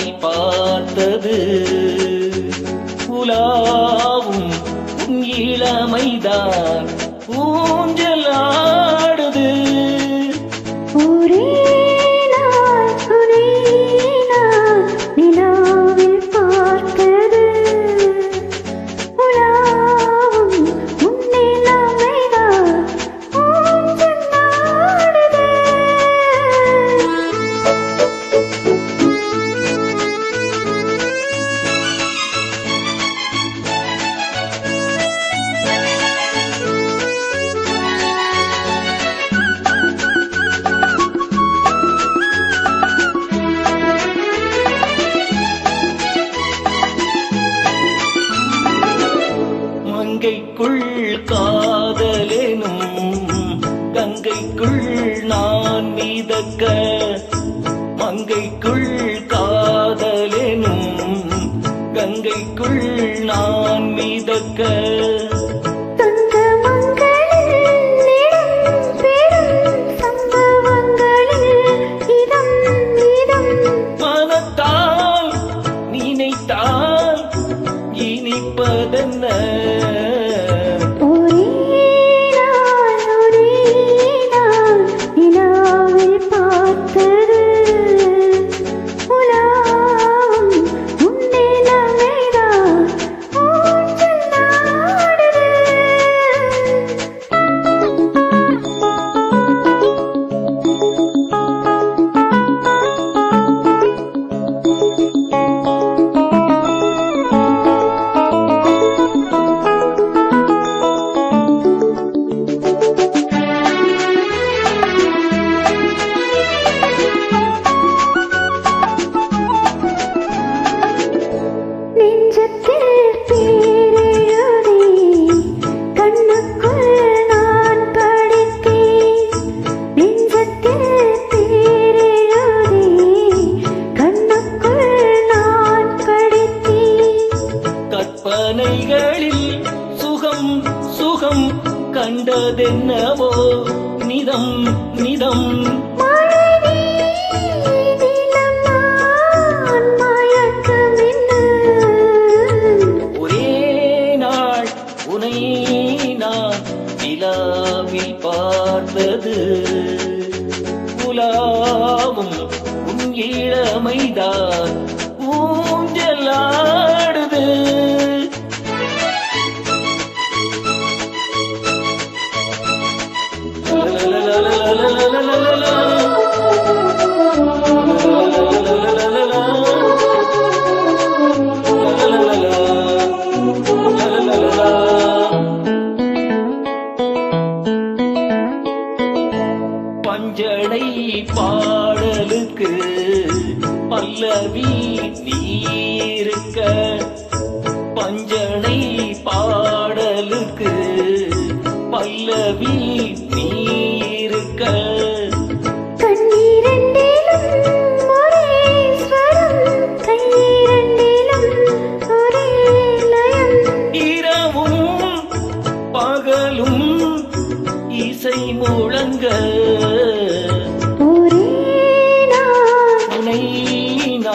உன்னை பார்த்தது உலாவும் உன் இளமைதான். மிதக்க மங்கைக்குள் காதலெனும் கங்கைக்குள் நான் மிதக்க. தங்க மனத்தால் நினைத்தால் இனிப்பதென்ன? கற்பனைகளில் சுகம் சுகம் கண்டதென்னவோ? நிதம் நிதம். ஒரே நாள் உனை நான் நிலாவில் பார்த்தது உன் இளமைதான். பஞ்சடை பாடலுக்கு பல்லவி நீருக்க பஞ்சடை பாடலுக்கு பல்லவி நீருக்க இரவும் பகலும் இசை முழங்க ఎన్నడైనా